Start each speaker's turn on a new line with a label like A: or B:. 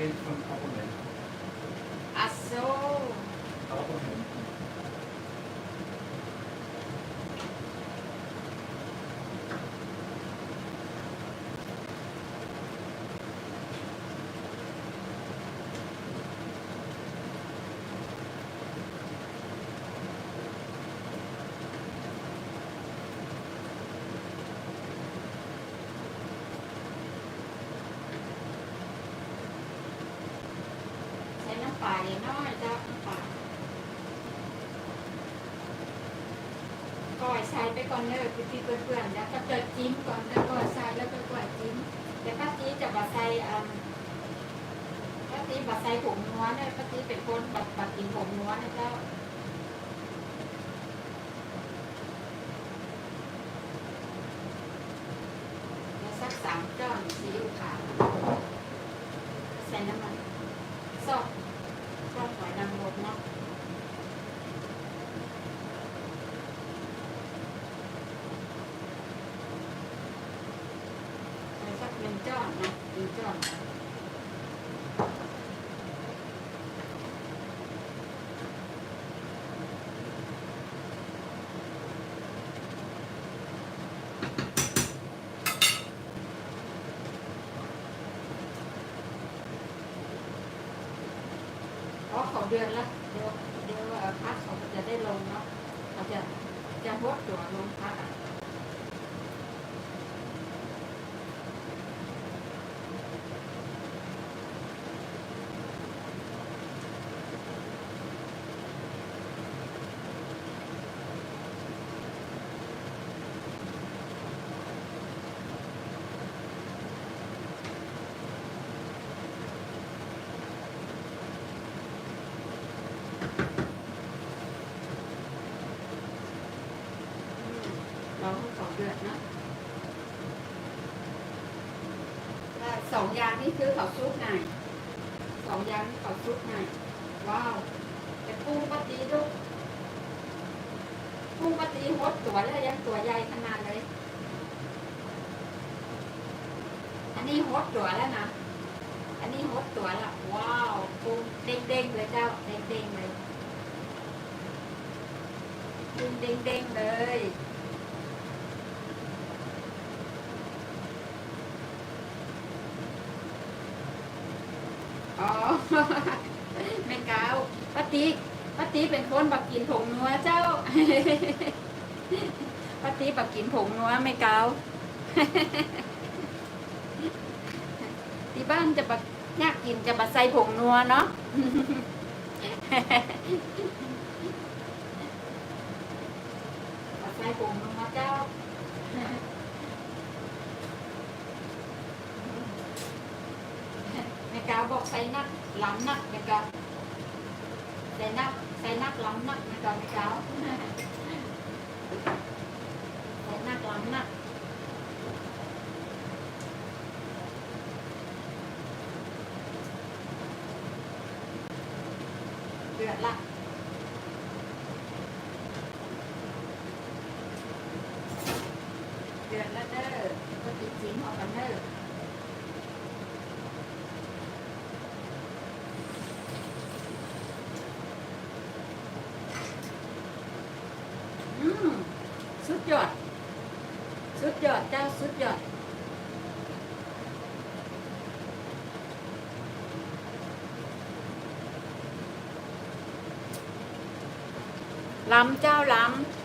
A: Aquele foi.
B: Ação
A: ใช้น้ำปลาอย่น้อยเจ้าปลาก่อยใส่ไปก่อนเนอะพี่เพื่อนๆแล้วก็เกิดจิ้มก่อนแล้วก่อยใส่แล้วก็ก่อยจิ้มแต่ป้าจีจะบะใส่อ่าป้าจีบะใส่ผงนัวเนี่ยป้าจีเป็นคนบัดบัดกินผงนัวนะเจ้าสักสามก้อนซีอิ๊วขาวใส่น้ำมันซอกซอ กหอยนางรมเนาะใส่สักหนึ่งจอดนะหนึ่งจอด ของเดือนละเดี๋ยวเดี๋ยวพักเขาจะได้ลงเนาะเขาจะจะหดตัวลงพักอะ เรา สองเนนะสองยางนี่คือเขาซุปไงสองยางนี่เขาซุปไงว้าวแต่กุ้งปาตีลูกกุ้งปาตีหดตัวแล้วยังตัวใหญ่ขนาดเลย อันนี้หดตัวแล้วนะอันนี้หดตัวแล้วว้าวกุ้งเด้งๆเลยเจ้าเด้งๆเลยกุ้งเด้งๆเลย แม่เกาป้าตีป้าตีเป็นคนบักกินผงนัวเจ้าป้าตีบักกินผงนัวแม่เกาที่บ้านจะบักยากกินจะบักใส่ผงนัวเนาะบักใส่ผงนัวเจ้าแม่กาวบอกใส่นัก ล้ำนักแม่กาวใส่นักใส่นักล้ำนักแม่กาวแม่กาใส่นักล้ำนักเดือดละเดือดละเด้อก็ติดจิ้มออกกันเด้อมสุดยอด สุดยอดเจ้าสุดยอดล้ำเจ้าล้ำ